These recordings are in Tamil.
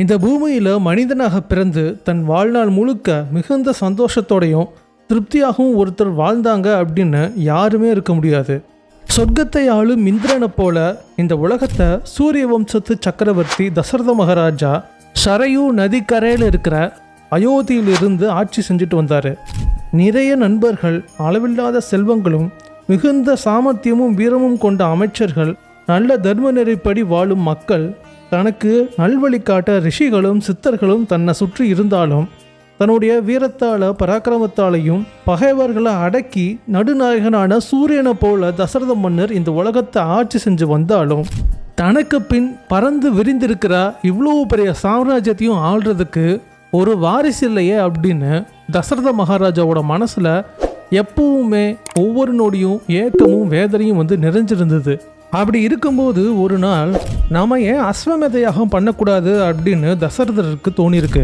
இந்த பூமியில் மனிதனாக பிறந்து தன் வாழ்நாள் முழுக்க மிகுந்த சந்தோஷத்தோடையும் திருப்தியாகவும் ஒருத்தர் வாழ்ந்தாங்க அப்படின்னு யாருமே இருக்க முடியாது. சொர்க்கத்தை ஆளும் இந்திரனை போல இந்த உலகத்தை சூரிய வம்சத்து சக்கரவர்த்தி தசரத மகாராஜா சரையூ நதிக்கரையில் இருக்கிற அயோத்தியிலிருந்து ஆட்சி செஞ்சுட்டு வந்தார். நிறைய நண்பர்கள் அளவில்லாத செல்வங்களும் மிகுந்த சாமர்த்தியமும் வீரமும் கொண்ட அமைச்சர்கள் நல்ல தர்ம நெறிப்படி வாழும் மக்கள் தனக்கு நல்வழி காட்ட ரிஷிகளும் சித்தர்களும் தன்னை சுற்றி இருந்தாலும் தன்னுடைய வீரத்தால பராக்கிரமத்தாலையும் பகைவர்களை அடக்கி நடுநாயகனான சூரியனை போல தசரத மன்னர் இந்த உலகத்தை ஆட்சி செஞ்சு வந்தாலும் தனக்கு பின் பறந்து விரிந்திருக்கிற இவ்வளோ பெரிய சாம்ராஜ்யத்தையும் ஆள்றதுக்கு ஒரு வாரிசு இல்லையே அப்படின்னு தசரத மகாராஜாவோட மனசில் எப்பவுமே ஒவ்வொரு நொடியும் ஏக்கமும் வேதனையும் வந்து நிறைஞ்சிருந்தது. அப்படி இருக்கும்போது ஒரு நாள் நாம ஏன் அஸ்வமேத யாகம் பண்ணக்கூடாது அப்படின்னு தசரதருக்கு தோணியிருக்கு.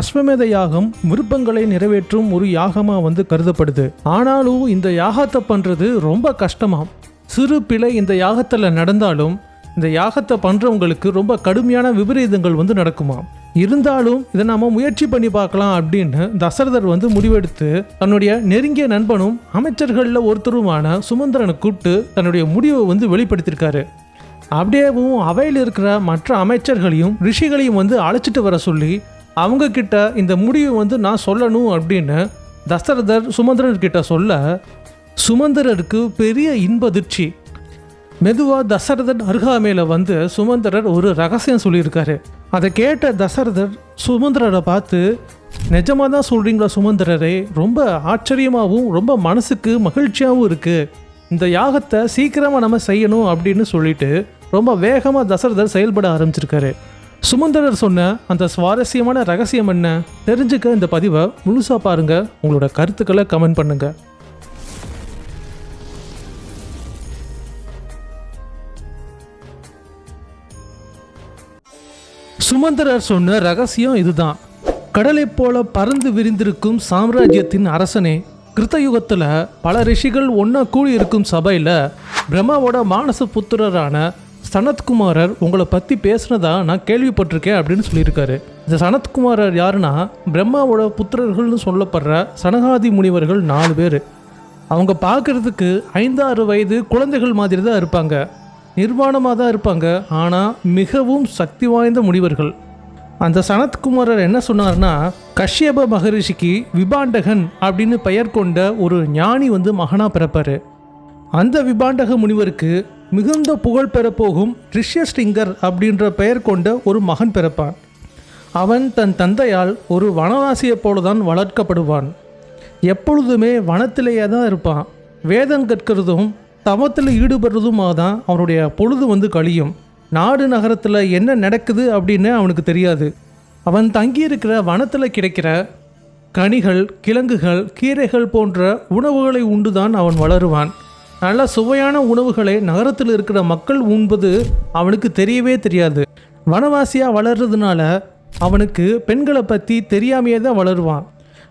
அஸ்வமேத யாகம் விருப்பங்களை நிறைவேற்றும் ஒரு யாகமாக வந்து கருதப்படுது. ஆனாலும் இந்த யாகத்தை பண்ணுறது ரொம்ப கஷ்டமாம். சிறு பிழை இந்த யாகத்தில் நடந்தாலும் இந்த யாகத்தை பண்ணுறவங்களுக்கு ரொம்ப கடுமையான விபரீதங்கள் வந்து நடக்குமாம். இருந்தாலும் இதை நாம் முயற்சி பண்ணி பார்க்கலாம் அப்படின்னு தசரதர் வந்து முடிவெடுத்து தன்னுடைய நெருங்கிய நண்பனும் அமைச்சர்களில் ஒருத்தருமான சுமந்திரனை கூப்பிட்டு தன்னுடைய முடிவை வந்து வெளிப்படுத்தியிருக்காரு. அப்படியேவும் அவையில் இருக்கிற மற்ற அமைச்சர்களையும் ரிஷிகளையும் வந்து அழைச்சிட்டு வர சொல்லி அவங்க கிட்ட இந்த முடிவை வந்து நான் சொல்லணும் அப்படின்னு தசரதர் சுமந்திரன் கிட்ட சொல்ல சுமந்திரருக்கு பெரிய இன்பதிர்ச்சி மெதுவாக தசரதன் அருகாமையில் வந்து சுமந்திரர் ஒரு ரகசியம் சொல்லியிருக்காரு. அதை கேட்ட தசரதர் சுமந்திரரை பார்த்து நிஜமாக தான் சொல்கிறீங்களா சுமந்திரரே? ரொம்ப ஆச்சரியமாகவும் ரொம்ப மனசுக்கு மகிழ்ச்சியாகவும் இருக்குது இந்த யாகத்தை சீக்கிரமாக நம்ம செய்யணும் அப்படின்னு சொல்லிட்டு ரொம்ப வேகமாக தசரதர் செயல்பட ஆரம்பிச்சிருக்காரு. சுமந்திரர் சொன்ன அந்த சுவாரஸ்யமான ரகசியம் என்ன? தெரிஞ்சுக்க இந்த பதிவை முழுசாக பாருங்கள் உங்களோட கருத்துக்களை கமெண்ட் பண்ணுங்கள் சுமந்திரர் சொன்ன ரகசியம் இதுதான். கடலை போல பறந்து விரிந்திருக்கும் சாம்ராஜ்யத்தின் அரசனே கிருத்தயுகத்தில் பல ரிஷிகள் ஒன்றா கூடி இருக்கும் சபையில் பிரம்மாவோட மானச புத்திரரான சனத்குமாரர் உங்களை பற்றி பேசுனதா நான் கேள்விப்பட்டிருக்கேன் அப்படின்னு சொல்லியிருக்காரு. இந்த சனத்குமாரர் யாருன்னா பிரம்மாவோட புத்திரர்கள்னு சொல்லப்படுற சனகாதி முனிவர்கள் நாலு பேர். அவங்க பார்க்கறதுக்கு ஐந்தாறு வயது குழந்தைகள் மாதிரி தான் இருப்பாங்க. நிர்வாணமாக தான் இருப்பாங்க. ஆனால் மிகவும் சக்தி வாய்ந்த முனிவர்கள். அந்த சனத்குமாரர் என்ன சொன்னார்னா கஷ்யப மகரிஷிக்கு விபாண்டகன் அப்படின்னு பெயர் கொண்ட ஒரு ஞானி வந்து மகனாக பிறப்பார். அந்த விபாண்டக முனிவருக்கு மிகுந்த புகழ் பெறப்போகும் ரிஷ்யஸ்டிங்கர் அப்படின்ற பெயர் கொண்ட ஒரு மகன் பிறப்பான். அவன் தன் தந்தையால் ஒரு வனவாசியைப் போலதான் வளர்க்கப்படுவான். எப்பொழுதுமே வனத்திலேயே தான் இருப்பான். வேதம் கற்கிறதும் தவத்தில் ஈடுபடுறதுமாக தான் அவனுடைய பொழுது வந்து கழியும். நாடு நகரத்தில் என்ன நடக்குது அப்படின்னு அவனுக்கு தெரியாது. அவன் தங்கியிருக்கிற வனத்தில் கிடைக்கிற கனிகள் கிழங்குகள் கீரைகள் போன்ற உணவுகளை உண்டுதான் அவன் வளருவான். நல்ல சுவையான உணவுகளை நகரத்தில் இருக்கிற மக்கள் உண்பது அவனுக்கு தெரியவே தெரியாது. வனவாசியாக வளர்றதுனால அவனுக்கு பெண்களை பற்றி தெரியாமையே தான் வளருவான்.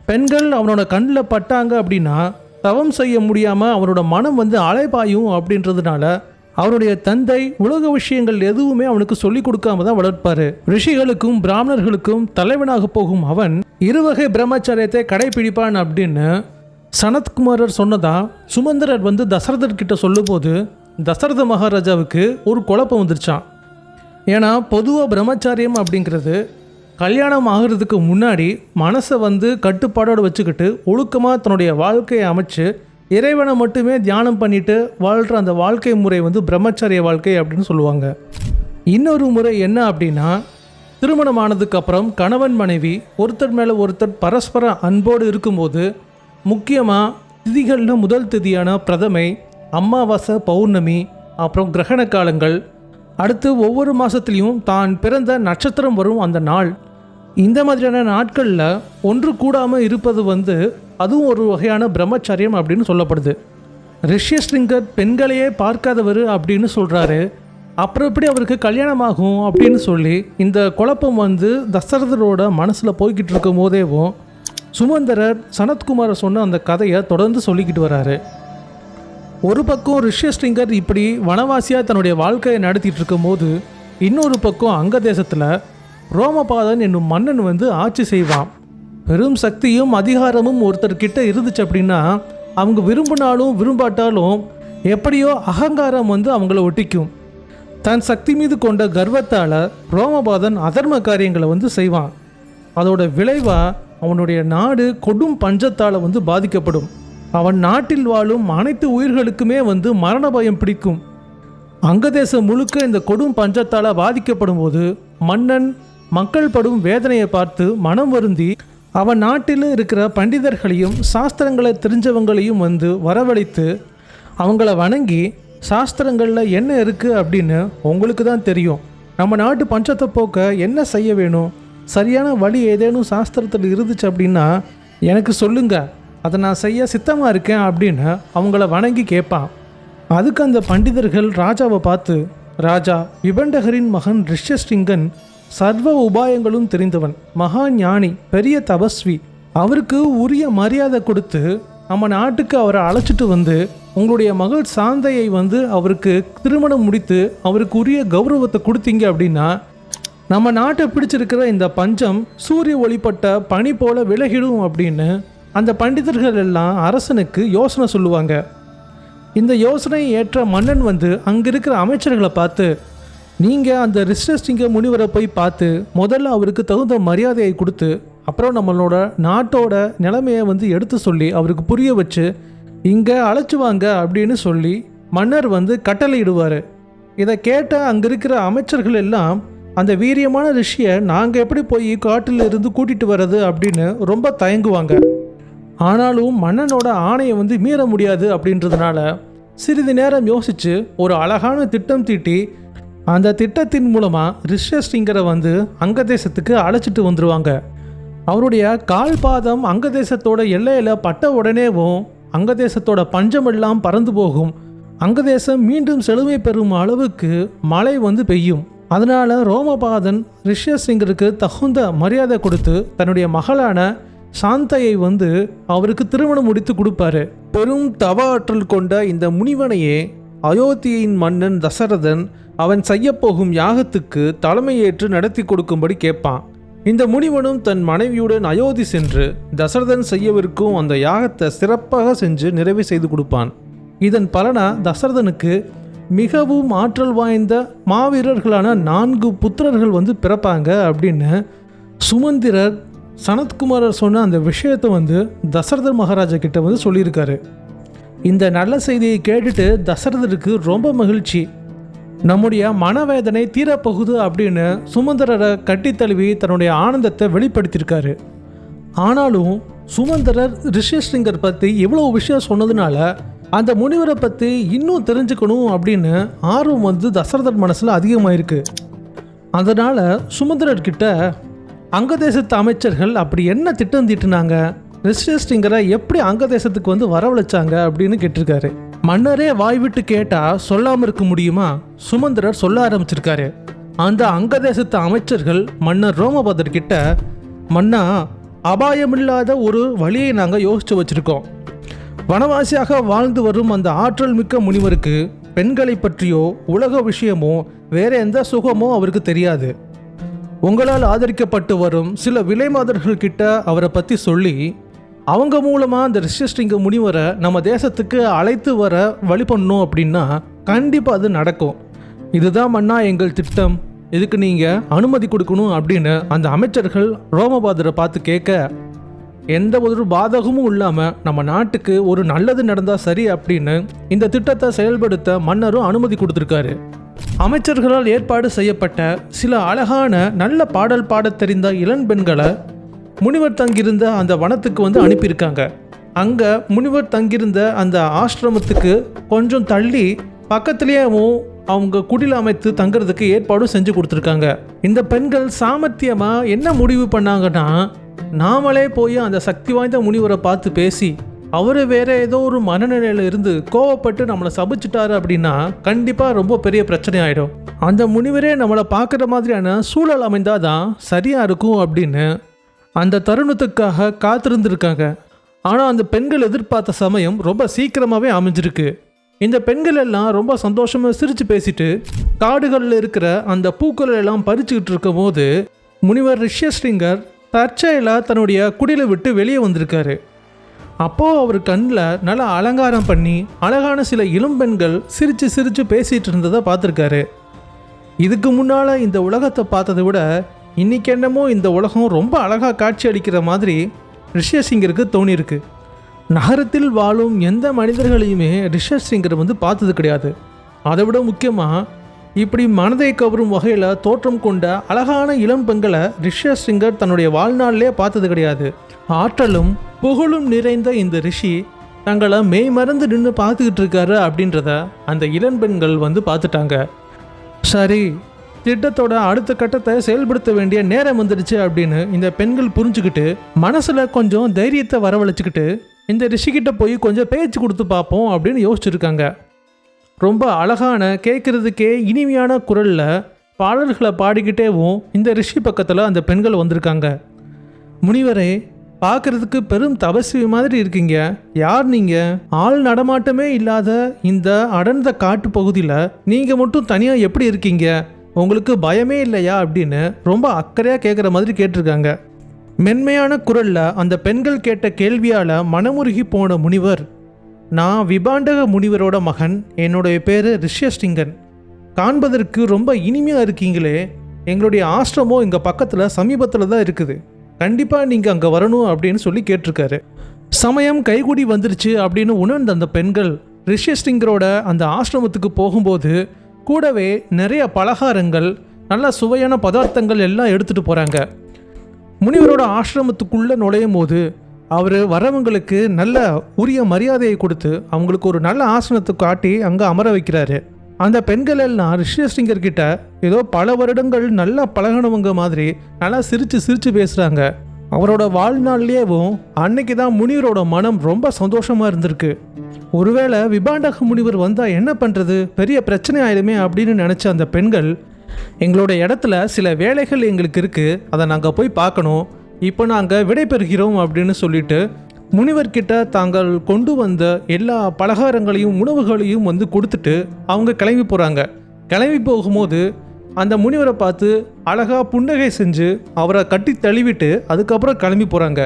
பெண்கள் அவனோட கண்ணில் பட்டாங்க அப்படின்னா தவம் செய்ய முடியாமல் அவனோட மனம் வந்து அலைபாயும் அப்படின்றதுனால அவருடைய தந்தை உலக விஷயங்கள் எதுவுமே அவனுக்கு சொல்லிக் கொடுக்காம தான் வளர்ப்பாரு. ரிஷிகளுக்கும் பிராமணர்களுக்கும் தலைவனாக போகும் அவன் இருவகை பிரம்மச்சரியத்தை கடைபிடிப்பான் அப்படின்னு சனத்குமாரர் சொன்னதா? சுமந்திரர் வந்து தசரதர் கிட்ட சொல்லும்போது தசரத மகாராஜாவுக்கு ஒரு குழப்பம் வந்துருச்சான் ஏன்னா பொதுவாக பிரம்மச்சாரியம் அப்படிங்கிறது கல்யாணம் ஆகிறதுக்கு முன்னாடி மனசை வந்து கட்டுப்பாடோடு வச்சுக்கிட்டு ஒழுக்கமாக தன்னுடைய வாழ்க்கையை அமைச்சு இறைவனை மட்டுமே தியானம் பண்ணிட்டு வாழ்கிற அந்த வாழ்க்கை முறை வந்து பிரம்மச்சாரிய வாழ்க்கை அப்படின்னு சொல்லுவாங்க. இன்னொரு முறை என்ன அப்படின்னா திருமணம் ஆனதுக்கப்புறம் கணவன் மனைவி ஒருத்தர் மேலே ஒருத்தர் பரஸ்பர அன்போடு இருக்கும்போது முக்கியமாக திதிகளில் முதல் திதியான பிரதமை அமாவாசை பௌர்ணமி அப்புறம் கிரகண காலங்கள். அடுத்து ஒவ்வொரு மாதத்துலேயும் தான் பிறந்த நட்சத்திரம் வரும் அந்த நாள். இந்த மாதிரியான நாட்களில் ஒன்று கூடாமல் இருப்பது வந்து அதுவும் ஒரு வகையான பிரம்மச்சரியம் அப்படின்னு சொல்லப்படுது. ரிஷ்யஸ்லிங்கர் பெண்களையே பார்க்காதவர் அப்படின்னு சொல்கிறாரு அப்புறம் எப்படி அவருக்கு கல்யாணம் ஆகும் அப்படின்னு சொல்லி இந்த குழப்பம் வந்து தசரதரோட மனசில் போய்கிட்டு இருக்கும் போதேவும் சுமந்தரர் சனத்குமாரை சொன்ன அந்த கதையை தொடர்ந்து சொல்லிக்கிட்டு வராரு. ஒரு பக்கம் ரிஷ்யஸ்லிங்கர் இப்படி வனவாசியாக தன்னுடைய வாழ்க்கையை நடத்திட்டு இருக்கும்போது இன்னொரு பக்கம் அங்க தேசத்தில் ரோமபாதன் என்னும் மன்னன் வந்து ஆட்சி செய்வான். பெரும் சக்தியும் அதிகாரமும் ஒருத்தர்கிட்ட இருந்துச்சு அப்படின்னா அவங்க விரும்பினாலும் விரும்பாட்டாலும் எப்படியோ அகங்காரம் வந்து அவங்கள ஒட்டிக்கும். தன் சக்தி மீது கொண்ட கர்வத்தால் ரோமபாதன் அதர்ம காரியங்களை வந்து செய்வான். அதோட விளைவாக அவனுடைய நாடு கொடும் பஞ்சத்தால் வந்து பாதிக்கப்படும். அவன் நாட்டில் வாழும் அனைத்து உயிர்களுக்குமே வந்து மரண பயம் பிடிக்கும். அங்கதேசம் முழுக்க இந்த கொடும் பஞ்சத்தால் பாதிக்கப்படும் போது மன்னன் மக்கள் படும் வேதனையை பார்த்து மனம் வருந்தி அவன் நாட்டில் இருக்கிற பண்டிதர்களையும் சாஸ்திரங்களை தெரிஞ்சவங்களையும் வந்து வரவழைத்து அவங்கள வணங்கி சாஸ்திரங்களில் என்ன இருக்குது அப்படின்னு உங்களுக்கு தான் தெரியும். நம்ம நாட்டு பஞ்சத்தை போக்க என்ன செய்ய வேணும்? சரியான வழி ஏதேனும் சாஸ்திரத்தில் இருந்துச்சு அப்படின்னா எனக்கு சொல்லுங்க. அதை நான் செய்ய சித்தமாக இருக்கேன் அப்படின்னு அவங்கள வணங்கி கேட்பான். அதுக்கு அந்த பண்டிதர்கள் ராஜாவை பார்த்து ராஜா விபண்டகரின் மகன் ரிஷ்யஸ்டிங்கன் சர்வ உபாயங்களும் தெரிந்தவன். மகா ஞானி பெரிய தபஸ்வி. அவருக்கு உரிய மரியாதை கொடுத்து நம்ம நாட்டுக்கு அவரை அழைச்சிட்டு வந்து உங்களுடைய மகள் சாந்தையை வந்து அவருக்கு திருமணம் முடித்து அவருக்கு உரிய கௌரவத்தை கொடுத்தீங்க அப்படின்னா நம்ம நாட்டை பிடிச்சிருக்கிற இந்த பஞ்சம் சூரிய ஒளிப்பட்ட பனி போல விலகிடும் அப்படின்னு அந்த பண்டிதர்கள் எல்லாம் அரசனுக்கு யோசனை சொல்லுவாங்க. இந்த யோசனையை ஏற்ற மன்னன் வந்து அங்கே இருக்கிற அமைச்சர்களை பார்த்து நீங்கள் அந்த ரிஷ்டஸ்டிங்க முனிவரை போய் பார்த்து முதல்ல அவருக்கு தகுந்த மரியாதையை கொடுத்து அப்புறம் நம்மளோட நாட்டோட நிலைமையை வந்து எடுத்து சொல்லி அவருக்கு புரிய வச்சு இங்கே அழைச்சி வாங்க அப்படின்னு சொல்லி மன்னர் வந்து கட்டளையிடுவார். இதை கேட்ட அங்கே இருக்கிற அமைச்சர்கள் எல்லாம் அந்த வீரியமான ரிஷியை நாங்கள் எப்படி போய் காட்டில் இருந்து கூட்டிகிட்டு வர்றது அப்படின்னு ரொம்ப தயங்குவாங்க. ஆனாலும் மன்னனோட ஆணையை வந்து மீற முடியாது அப்படின்றதுனால சிறிது நேரம் யோசித்து ஒரு அழகான திட்டம் தீட்டி அந்த திட்டத்தின் மூலமாக ரிஷஸ்டிங்கரை வந்து அங்கதேசத்துக்கு அழைச்சிட்டு வந்துடுவாங்க அவருடைய கால் பாதம் அங்கதேசத்தோட எல்லையில் பட்ட உடனேவும் அங்கதேசத்தோட பஞ்சமெல்லாம் பறந்து போகும். அங்கதேசம் மீண்டும் செழுமை பெறும் அளவுக்கு மழை வந்து பெய்யும். அதனால் ரோமபாதன் ரிஷ்யசிங்கருக்கு தகுந்த மரியாதை கொடுத்து தன்னுடைய மகளான சாந்தையை வந்து அவருக்கு திருமணம் முடித்து கொடுப்பாரு. பெரும் தவ ஆற்றல் கொண்ட இந்த முனிவனையே அயோத்தியின் மன்னன் தசரதன் அவன் செய்யப்போகும் யாகத்துக்கு தலைமையேற்று நடத்தி கொடுக்கும்படி கேட்பான். இந்த முனிவனும் தன் மனைவியுடன் அயோத்தி சென்று தசரதன் செய்யவிருக்கும் அந்த யாகத்தை சிறப்பாக செஞ்சு நிறைவு செய்து கொடுப்பான். இதன் பலனா தசரதனுக்கு மிகவும் ஆற்றல் வாய்ந்த மாவீரர்களான நான்கு புத்திரர்கள் வந்து பிறப்பாங்க அப்படின்னு சுமந்திரர் சனத்குமாரர் சொன்ன அந்த விஷயத்தை வந்து தசரதர் மகாராஜா கிட்ட வந்து சொல்லியிருக்காரு. இந்த நல்ல செய்தியை கேட்டுட்டு தசரதருக்கு ரொம்ப மகிழ்ச்சி. நம்முடைய மனவேதனை தீரப்போகுது அப்படின்னு சுமந்திரரை கட்டி தழுவி தன்னுடைய ஆனந்தத்தை வெளிப்படுத்தியிருக்காரு. ஆனாலும் சுமந்திரர் ரிஷிஸ்லிங்கர் பற்றி இவ்வளோ விஷயம் சொன்னதுனால அந்த முனிவரை பற்றி இன்னும் தெரிஞ்சுக்கணும் அப்படின்னு ஆர்வம் வந்து தசரதன் மனசில் அதிகமாயிருக்கு. அதனால் சுமந்திரர்கிட்ட அங்கதேசத்து அமைச்சர்கள் அப்படி என்ன திட்டம் தீட்டுனாங்க? ரிஷிஸ்டிங்கரை எப்படி அங்கதேசத்துக்கு வந்து வரவழைச்சாங்க? அப்படின்னு கேட்டிருக்காரு. மன்னரே வாய் விட்டு கேட்டால் சொல்லாமல் இருக்க முடியுமா? சுமந்திரர் சொல்ல ஆரம்பிச்சிருக்காரு. அந்த அங்கதேசத்து அமைச்சர்கள் மன்னர் ரோமபதர் கிட்ட மன்னா அபாயமில்லாத ஒரு வழியை நாங்கள் யோசிச்சு வச்சுருக்கோம். வனவாசியாக வாழ்ந்து வரும் அந்த ஆற்றல் மிக்க முனிவருக்கு பெண்களை பற்றியோ உலக விஷயமோ வேற எந்த சுகமோ அவருக்கு தெரியாது. உங்களால் ஆதரிக்கப்பட்டு வரும் சில விலைமாதர்கள் கிட்ட அவரை பற்றி சொல்லி அவங்க மூலமாக அந்த ரிஷிஸ்டிங்க முனிவரை நம்ம தேசத்துக்கு அழைத்து வர வழி பண்ணணும் அப்படின்னா கண்டிப்பாக அது நடக்கும். இதுதான் மன்னா எங்கள் திட்டம். இதுக்கு நீங்கள் அனுமதி கொடுக்கணும் அப்படின்னு அந்த அமைச்சர்கள் ரோமபாதரை பார்த்து கேட்க எந்த ஒரு பாதகமும் இல்லாமல் நம்ம நாட்டுக்கு ஒரு நல்லது நடந்தால் சரி அப்படின்னு இந்த திட்டத்தை செயல்படுத்த மன்னரும் அனுமதி கொடுத்துருக்காரு. அமைச்சர்களால் ஏற்பாடு செய்யப்பட்ட சில அழகான நல்ல பாடல் பாடத் தெரிந்த இளம் பெண்களை முனிவர் தங்கியிருந்த அந்த வனத்துக்கு வந்து அனுப்பியிருக்காங்க. அங்கே முனிவர் தங்கியிருந்த அந்த ஆசிரமத்துக்கு கொஞ்சம் தள்ளி பக்கத்துலேயேவும் அவங்க குடில் அமைத்து தங்குறதுக்கு ஏற்பாடும் செஞ்சு கொடுத்துருக்காங்க. இந்த பெண்கள் சாமர்த்தியமாக என்ன முடிவு பண்ணாங்கன்னா நாமளே போய் அந்த சக்தி வாய்ந்த முனிவரை பார்த்து பேசி அவர் வேற ஏதோ ஒரு மனநிலையில இருந்து கோவப்பட்டு நம்மளை சபிச்சிட்டாரு அப்படின்னா கண்டிப்பாக ரொம்ப பெரிய பிரச்சனை ஆயிடும். அந்த முனிவரே நம்மளை பார்க்குற மாதிரியான சூழல் அமைந்தாதான் சரியாக இருக்கும் அப்படின்னு அந்த தருணத்துக்காக காத்திருந்திருக்காங்க. ஆனால் அந்த பெண்கள் எதிர்பார்த்த சமயம் ரொம்ப சீக்கிரமாகவே அமைஞ்சிருக்கு. இந்த பெண்கள் எல்லாம் ரொம்ப சந்தோஷமாக சிரித்து பேசிட்டு காடுகளில் இருக்கிற அந்த பூக்களை எல்லாம் பறிச்சுக்கிட்டு இருக்கும் போது முனிவர் ரிஷ்யஸ்ரிங்கர் தற்செயலாக தன்னுடைய குடிலை விட்டு வெளியே வந்திருக்காரு. அப்போது அவர் கண்ணில் நல்லா அலங்காரம் பண்ணி அழகான சில இளம்பெண்கள் சிரித்து சிரித்து பேசிகிட்டு இருந்ததை பார்த்துருக்காரு. இதுக்கு முன்னால் இந்த உலகத்தை பார்த்ததை விட இன்னைக்கென்னமோ இந்த உலகம் ரொம்ப அழகாக காட்சி அளிக்கிற மாதிரி ரிஷியசிங்கருக்கு தோணியிருக்கு. நகரத்தில் வாழும் எந்த மனிதர்களையுமே ரிஷசிங்கர் வந்து பார்த்தது கிடையாது. அதை விட முக்கியமாக இப்படி மனதை கவரும் வகையில் தோற்றம் கொண்ட அழகான இளம் பெண்களை ரிஷசிங்கர் தன்னுடைய வாழ்நாளிலே பார்த்தது கிடையாது. ஆற்றலும் புகழும் நிறைந்த இந்த ரிஷி தங்களை மெய் மறந்து நின்று பார்த்துக்கிட்டு இருக்காரு அப்படின்றத அந்த இளம்பெண்கள் வந்து பார்த்துட்டாங்க. சரி திட்டத்தோட அடுத்த கட்டத்தை செயல்படுத்த வேண்டிய நேரம் வந்துடுச்சு அப்படின்னு இந்த பெண்கள் புரிஞ்சுக்கிட்டு மனசில் கொஞ்சம் தைரியத்தை வரவழைச்சிக்கிட்டு இந்த ரிஷிக்கிட்ட போய் கொஞ்சம் பேச்சு கொடுத்து பார்ப்போம் அப்படின்னு யோசிச்சிருக்காங்க. ரொம்ப அழகான கேட்குறதுக்கே இனிமையான குரலில் பாடல்களை பாடிக்கிட்டேவும் இந்த ரிஷி பக்கத்தில் அந்த பெண்கள் வந்திருக்காங்க. முனிவரே பார்க்குறதுக்கு பெரும் தபஸ்வி மாதிரி இருக்கீங்க. யார் நீங்கள் ஆள் நடமாட்டமே இல்லாத இந்த அடர்ந்த காட்டு பகுதியில் நீங்கள் மட்டும் தனியாக எப்படி இருக்கீங்க? உங்களுக்கு பயமே இல்லையா அப்படின்னு ரொம்ப அக்கறையாக கேட்குற மாதிரி கேட்டிருக்காங்க. மென்மையான குரலில் அந்த பெண்கள் கேட்ட கேள்வியால் மனமுருகி போன முனிவர் நான் விபாண்டக முனிவரோட மகன். என்னுடைய பேர் ரிஷ்யஸ்டிங்கன். காண்பதற்கு ரொம்ப இனிமையாக இருக்கீங்களே. எங்களுடைய ஆசிரமம் இங்கே பக்கத்தில் சமீபத்தில் தான் இருக்குது. கண்டிப்பாக நீங்கள் அங்கே வரணும் அப்படின்னு சொல்லி கேட்டிருக்காரு. சமயம் கைகூடி வந்துருச்சு அப்படின்னு உணர்ந்த அந்த பெண்கள் ரிஷ்யஸ்டிங்கரோட அந்த ஆசிரமத்துக்கு போகும்போது கூடவே நிறைய பலகாரங்கள் நல்ல சுவையான பதார்த்தங்கள் எல்லாம் எடுத்துகிட்டு போகிறாங்க முனிவரோட ஆசிரமத்துக்குள்ளே நுழையும் போது அவர் வரவங்களுக்கு நல்ல உரிய மரியாதையை கொடுத்து அவங்களுக்கு ஒரு நல்ல ஆசனத்தை காட்டி அங்கே அமர வைக்கிறாரு. அந்த பெண்கள் எல்லாம் ரிஷியஸ்டிங்கர் கிட்ட ஏதோ பல வருடங்கள் நல்லா பழகினவங்க மாதிரி நல்லா சிரித்து சிரித்து பேசுகிறாங்க அவரோட வாழ்நாள்லேயேவும் அன்னைக்கு தான் முனிவரோட மனம் ரொம்ப சந்தோஷமாக இருந்திருக்கு. ஒருவேளை விபாண்டக முனிவர் வந்தால் என்ன பண்ணுறது பெரிய பிரச்சனை ஆயிடுமே அப்படின்னு நினச்ச அந்த பெண்கள் எங்களோட இடத்துல சில வேலைகள் எங்களுக்கு இருக்குது அதை நாங்கள் போய் பார்க்கணும். இப்போ நாங்கள் விடைபெறுகிறோம் அப்படின்னு சொல்லிட்டு முனிவர்கிட்ட தாங்கள் கொண்டு வந்த எல்லா பலகாரங்களையும் உணவுகளையும் வந்து கொடுத்துட்டு அவங்க கிளம்பி போகிறாங்க கிளம்பி போகும்போது அந்த முனிவரை பார்த்து அழகாக புன்னகை செஞ்சு அவரை கட்டி தழுவிட்டு அதுக்கப்புறம் கிளம்பி போகிறாங்க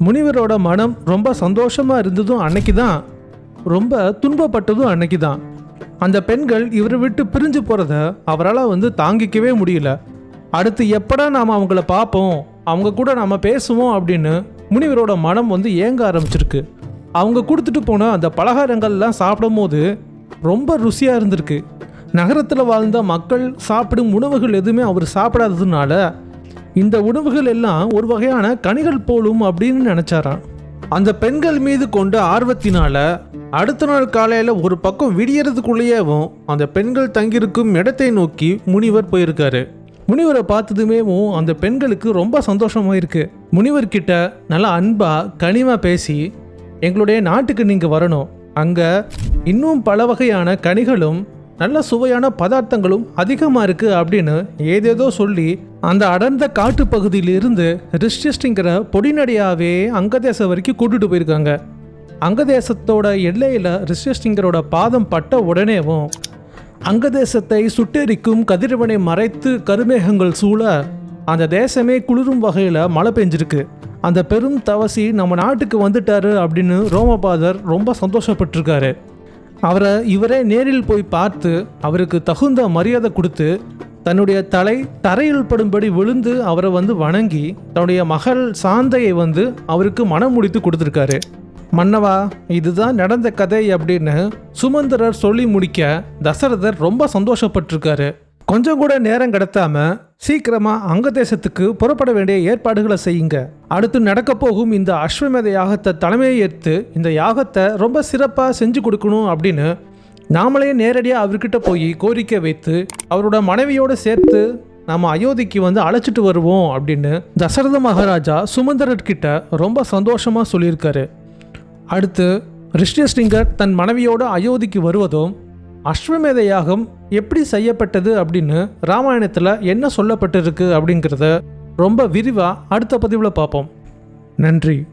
முனிவரோட மனம் ரொம்ப சந்தோஷமாக இருந்ததும் அன்னைக்கு தான் ரொம்ப துன்பப்பட்டதும் அன்னைக்கு தான். அந்த பெண்கள் இவரை விட்டு பிரிஞ்சு போகிறத அவரால் வந்து தாங்கிக்கவே முடியல. அடுத்து எப்படா நாம் அவங்கள பார்ப்போம்? அவங்க கூட நாம் பேசுவோம் அப்படின்னு முனிவரோட மனம் வந்து ஏங்க ஆரம்பிச்சிருக்கு? அவங்க கொடுத்துட்டு போன அந்த பலகாரங்கள்லாம் சாப்பிடும்போது ரொம்ப ருசியாக இருந்திருக்கு. நகரத்தில் வாழ்ந்த மக்கள் சாப்பிடும் உணவுகள் எதுவுமே அவர் சாப்பிடாததுனால இந்த உணவுகள் எல்லாம் ஒரு வகையான கனிகள் போலும் அப்படின்னு நினச்சாராம். அந்த பெண்கள் மீது கொண்ட ஆர்வத்தினால அடுத்த நாள் காலையில் ஒரு பக்கம் விடியறதுக்குள்ளேயேவும் அந்த பெண்கள் தங்கியிருக்கும் இடத்தை நோக்கி முனிவர் போயிருக்காரு. முனிவரை பார்த்ததுமேவும் அந்த பெண்களுக்கு ரொம்ப சந்தோஷமாக இருக்கு. முனிவர்கிட்ட நல்லா அன்பாக கனிமாக பேசி எங்களுடைய நாட்டுக்கு நீங்கள் வரணும். அங்கே இன்னும் பல வகையான கனிகளும் நல்ல சுவையான பதார்த்தங்களும் அதிகமாக இருக்குது அப்படின்னு ஏதேதோ சொல்லி அந்த அடர்ந்த காட்டு பகுதியிலிருந்து ரிஷ்டிஸ்டிங்கிற பொடிநடையாகவே அங்கதேசம் வரைக்கும் கூட்டிகிட்டு போயிருக்காங்க. அங்கதேசத்தோட எல்லையில் ரிஷ்டிஸ்டிங்கரோட பாதம் பட்ட உடனேவும் அங்கதேசத்தை சுட்டெரிக்கும் கதிரவனை மறைத்து கருமேகங்கள் சூழ அந்த தேசமே குளிரும் வகையில் மழை பெஞ்சிருக்கு. அந்த பெரும் தவசி நம்ம நாட்டுக்கு வந்துட்டாரு அப்படின்னு ரோமபாதர் ரொம்ப சந்தோஷப்பட்டிருக்காரு. அவரை இவரே நேரில் போய் பார்த்து அவருக்கு தகுந்த மரியாதை கொடுத்து தன்னுடைய தலை தரையில் படும்படி விழுந்து அவரை வந்து வணங்கி தன்னுடைய மகள் சாந்தையை வந்து அவருக்கு மனம் முடித்து கொடுத்துருக்காரு. மன்னவா இதுதான் நடந்த கதை அப்படின்னு சுமந்திரர் சொல்லி முடிக்க தசரதர் ரொம்ப சந்தோஷப்பட்டிருக்காரு. கொஞ்சம் கூட நேரம் கிடத்தாம சீக்கிரமா அங்க தேசத்துக்கு புறப்பட வேண்டிய ஏற்பாடுகளை செய்யுங்க. அடுத்து நடக்க போகும் இந்த அஸ்வமேத யாகத்தை தலைமையை ஏற்று இந்த யாகத்தை ரொம்ப சிறப்பாக செஞ்சு கொடுக்கணும் அப்படின்னு நாமளே நேரடியாக அவர்கிட்ட போய் கோரிக்கை வைத்து அவரோட மனைவியோடு சேர்த்து நாம அயோத்திக்கு வந்து அழைச்சிட்டு வருவோம் அப்படின்னு தசரத மகாராஜா சுமந்தரர்கிட்ட ரொம்ப சந்தோஷமா சொல்லியிருக்காரு. அடுத்து ரிஷ்யஸ்டிங்கர் தன் மனைவியோடு அயோத்திக்கு வருவதும் அஸ்வமேத யாகம் எப்படி செய்யப்பட்டது அப்படின்னு ராமாயணத்தில் என்ன சொல்லப்பட்டிருக்கு அப்படிங்கிறத ரொம்ப விரிவாக அடுத்த பதிவில் பார்ப்போம். நன்றி.